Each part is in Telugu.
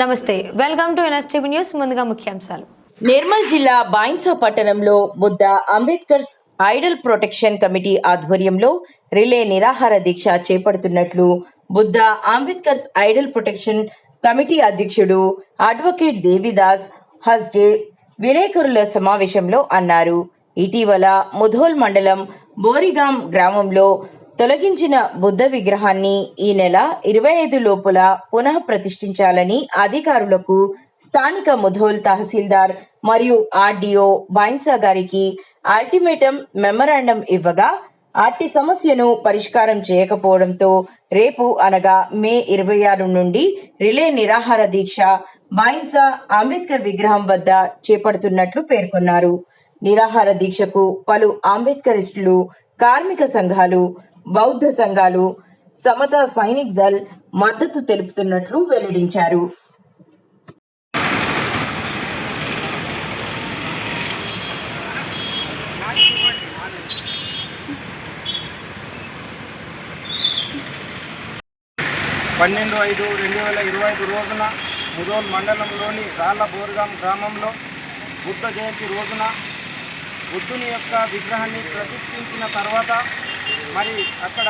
నమస్తే వెల్కమ్ టు ఎన్ఎస్టీవీ న్యూస్ ముందుగా ముఖ్యాంశాలు. నిర్మల్ జిల్లా బాయిన్సా పట్టణంలో Buddha Ambedkar's idol protection committee ఆధ్వర్యంలో రిలే నిరాహార దీక్ష చేపడుతున్నట్లు Buddha Ambedkar's idol protection committee అధ్యక్షుడు అడ్వకేట్ దేవిదాస్ హస్డే విలేకరుల సమావేశంలో అన్నారు. ఇటీవల ముధోల్ మండలం బోరిగాం గ్రామంలో తొలగించిన బుద్ధ విగ్రహాన్ని ఈ నెల ఇరవై ఐదు లోపల పునః ప్రతిష్ఠించాలని అధికారులకు స్థానిక ముధోల్ తహసీల్దార్ మరియు ఆర్డీఓ బైన్సా గారికి అల్టిమేటం మెమరాండం ఇవ్వగా అట్టి సమస్యను పరిష్కారం చేయకపోవడంతో రేపు అనగా మే ఇరవై ఆరు నుండి రిలే నిరాహార దీక్ష బైన్సా అంబేద్కర్ విగ్రహం వద్ద చేపడుతున్నట్లు పేర్కొన్నారు. నిరాహార దీక్షకు పలు అంబేద్కరిస్టులు కార్మిక సంఘాలు బౌద్ధ సంఘాలు సమతా సైనిక్ దళ్ మద్దతు తెలుపుతున్నట్లు వెల్లడించారు. పన్నెండు ఐదు రెండు వేల ఇరవై ఐదు రోజున ముదోల్ మండలంలోని రాళ్ళబోరుగాం గ్రామంలో బుద్ధ జయంతి రోజున బుద్ధుని యొక్క విగ్రహాన్ని ప్రతిష్ఠించిన తర్వాత మరి అక్కడ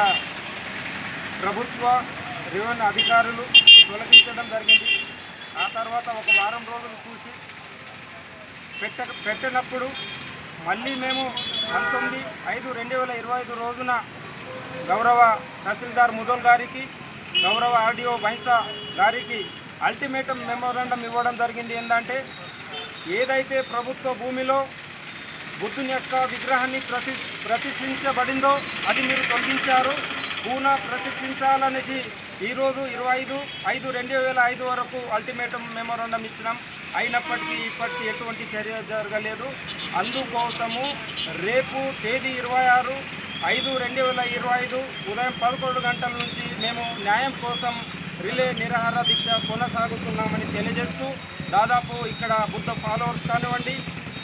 ప్రభుత్వ రెవెన్యూ అధికారులు తొలగించడం జరిగింది. ఆ తర్వాత ఒక వారం రోజులు చూసి పెట్ట పెట్టినప్పుడు మళ్ళీ మేము పంతొమ్మిది ఐదు రెండు వేల ఇరవై ఐదు రోజున గౌరవ తహసీల్దార్ ముదోల్ గారికి గౌరవ ఆర్డీఓ బైన్సా గారికి అల్టిమేటం మెమోరాండం ఇవ్వడం జరిగింది. ఏంటంటే ఏదైతే ప్రభుత్వ భూమిలో బుద్ధుని యొక్క విగ్రహాన్ని ప్రతి ప్రతిష్ఠించబడిందో అది మీరు తొలగించారు. పూనా ప్రతిష్ఠించాలనేసి ఈరోజు ఇరవై ఐదు ఐదు రెండు వేల ఐదు వరకు అల్టిమేటం మెమోరాండం ఇచ్చినాం. అయినప్పటికీ ఇప్పటికీ ఎటువంటి చర్య జరగలేదు. అందుకోసము రేపు తేదీ ఇరవై ఆరు ఐదు రెండు వేల ఇరవై ఐదు ఉదయం పదకొండు గంటల నుంచి మేము న్యాయం కోసం రిలే నిరాహార దీక్ష కొనసాగుతున్నామని తెలియజేస్తూ దాదాపు ఇక్కడ బుద్ధ ఫాలోవర్స్ కానివ్వండి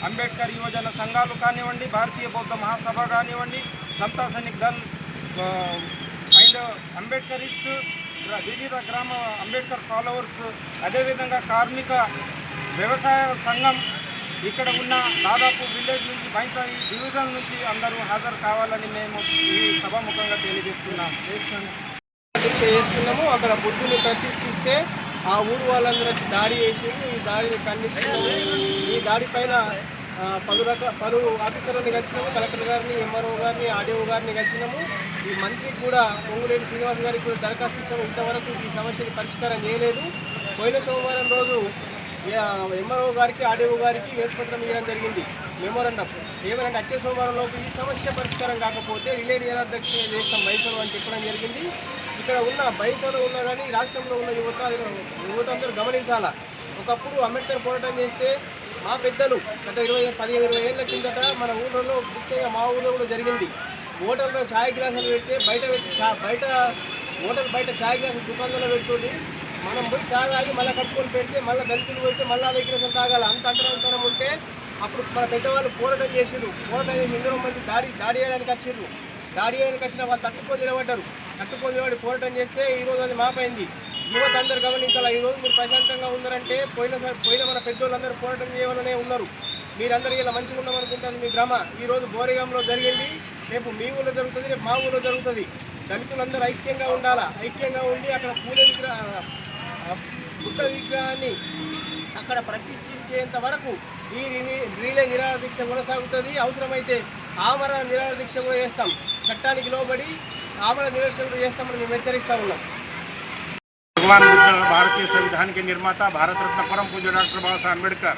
అంబేద్కర్ యువజన సంఘాలు కానివ్వండి భారతీయ బౌద్ధ మహాసభ కానివ్వండి సంతా సైనిక్ దళ్ అండ్ అంబేద్కరిస్ట్ వివిధ గ్రామ అంబేద్కర్ ఫాలోవర్స్ అదేవిధంగా కార్మిక వ్యవసాయ సంఘం ఇక్కడ ఉన్న దాదాపు విలేజ్ నుంచి బైసా ఈ డివిజన్ నుంచి అందరూ హాజరు కావాలని మేము ఈ సభాముఖంగా తెలియజేస్తున్నాం. చేస్తున్నాము. అక్కడ బుద్ధుని ప్రతిష్ఠిస్తే ఆ ఊరు వాళ్ళందరూ వచ్చి దాడి చేసి ఈ దాడిని ఖండిస్తున్నాము ఈ దాడి పైన పలు రక పలు ఆఫీసర్లను కలిసినాము. కలెక్టర్ గారిని ఎంఆర్ఓ గారిని ఆర్డీఓ గారిని కలిసినాము. ఈ మంత్రికి కూడా పొంగులేని శ్రీనివాస్ గారికి కూడా దరఖాస్తు ఇచ్చాము. ఇంతవరకు ఈ సమస్యని పరిష్కారం చేయలేదు. పోయిన సోమవారం రోజు ఎంఆర్ఓ గారికి ఆర్డీఓ గారికి వేసుపత్రం ఇవ్వడం జరిగింది. మెమోరండం ఏమనంటే వచ్చే సోమవారంలోపు ఈ సమస్య పరిష్కారం కాకపోతే రిలే నిరాధ్యక్ష చేస్తాం మైసూరు అని చెప్పడం జరిగింది. ఇక్కడ ఉన్న బైసలో ఉన్న కానీ రాష్ట్రంలో ఉన్న యువత యువత అందరూ గమనించాలా? ఒకప్పుడు అంబేద్కర్ పోరాటం చేస్తే మా పెద్దలు గత ఇరవై పదిహేను ఇరవై ఏళ్ళ కిందట మన ఊళ్ళలో ముఖ్యంగా మా ఊళ్ళో కూడా జరిగింది. ఓటర్లో ఛాయ్ గ్లాసులు పెడితే బయట పెట్టి చా- బయట ఓటర్ బయట ఛాయ్ గ్లాసులు దుకాణంలో పెట్టుకుని మనం పోయి ఛాయ్ తాగి మళ్ళీ కట్టుకొని పెడితే మళ్ళీ దళితులు పెడితే మళ్ళీ ఆ దగ్గర తాగాలి. అంత అంటరంతరం ఉంటే అప్పుడు మన పెద్దవాళ్ళు పోరాటం చేసిండ్రు. పోరాటం చేసి ఎందరో మంది దాడి దాడి చేయడానికి వచ్చిండ్రు దాడి చేయడానికి వచ్చిన వాళ్ళు తట్టుకొని నిలబడ్డారు. తట్టుకొని పోరాటం చేస్తే ఈరోజు అది మాపైంది. యువత అందరూ గమనించాలా? ఈరోజు మీరు ప్రశాంతంగా ఉన్నారంటే పోయిన పోయిన మన పెద్దోళ్ళందరూ పోరాటం చేయాలనే ఉన్నారు. మీరందరూ ఇలా మంచిగా ఉన్నామనుకుంటాను మీ భ్రమ. ఈరోజు బోరేగంలో జరిగింది. రేపు మీ ఊళ్ళో జరుగుతుంది రేపు మా ఊళ్ళో జరుగుతుంది. దళితులందరూ ఐక్యంగా ఉండాలా? ఐక్యంగా ఉండి అక్కడ పూజ విగ్రహ బుద్ధ విగ్రహాన్ని అక్కడ ప్రతిష్ఠించేంత వరకు ఈ రీలే నిరాహార దీక్ష కొనసాగుతుంది. అవసరమైతే ఆమర నిరాహార దీక్ష కూడా చేస్తాం. చట్టానికి లోబడి ఆమర నిరాక్ష కూడా చేస్తామని మేము హెచ్చరిస్తా ఉన్నాం भगवान बुद्ध भारतीय संविधान के निर्माता भारत रत्न परम पूज्य डॉक्टर बाबा साहब अम्बेडकर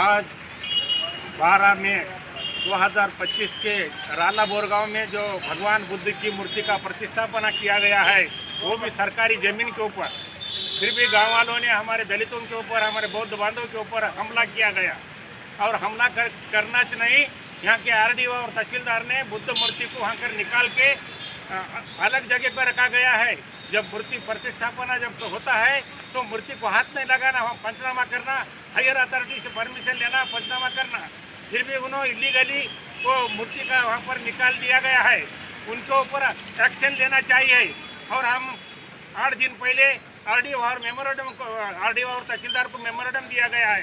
आज 12 मई 2025 के राला बोरगांव में जो भगवान बुद्ध की मूर्ति का प्रतिष्ठापना किया गया है वो भी सरकारी ज़मीन के ऊपर फिर भी गांव वालों ने हमारे दलितों के ऊपर हमारे बौद्ध बांधवों के ऊपर हमला किया गया और हमला कर, करना च नहीं यहाँ के आरडीओ और तहसीलदार ने बुद्ध मूर्ति को वहाँ कर निकाल के अ, अलग जगह पर रखा गया है। जब मूर्ति प्रतिष्ठापना जब होता है तो मूर्ति को हाथ नहीं लगाना पंचनामा करना हायर अथॉरिटी से परमिशन लेना, पंचनामा करना। फिर भी उन्होंने इलीगली वो मूर्ति का वहाँ पर निकाल दिया गया है। उनके ऊपर एक्शन लेना चाहिए। और हम आठ दिन पहले आरडीओ और मेमोरेंडम को आरडीओ और तहसीलदार को मेमोरेंडम दिया गया है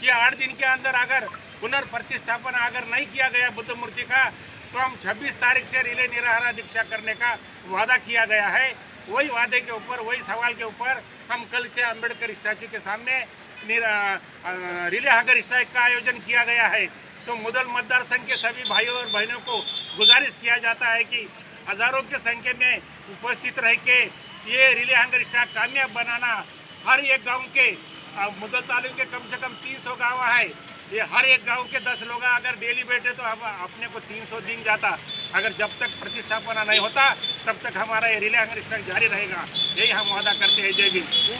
कि आठ दिन के अंदर अगर पुनर्प्रतिष्ठापन अगर नहीं किया गया बुद्ध मूर्ति का तो हम 26 तारीख से रिले निराहारा दीक्षा करने का वादा किया गया है। वही वादे के ऊपर, वही सवाल के ऊपर हम कल से अंबेडकर स्टैचू के सामने रिले हागर स्ट्राइक का आयोजन किया गया है। तो मुदल मतदार संघ के सभी भाइयों और बहनों को गुजारिश किया जाता है कि हज़ारों के संख्या में उपस्थित रह के ये रिले हंगर स्ट्राइक कामयाब बनाना हर एक गाँव के मुदल तालुक के कम से कम 300 गाँव है। ये हर एक गाँव के 10 लोग अगर डेली बैठे तो हम अपने को 300 दिन जाता। अगर जब तक प्रतिष्ठापना नहीं होता, तब तक हमारा ये रिले हंगर जारी रहेगा। यही हम वादा करते हैं। जय भीम।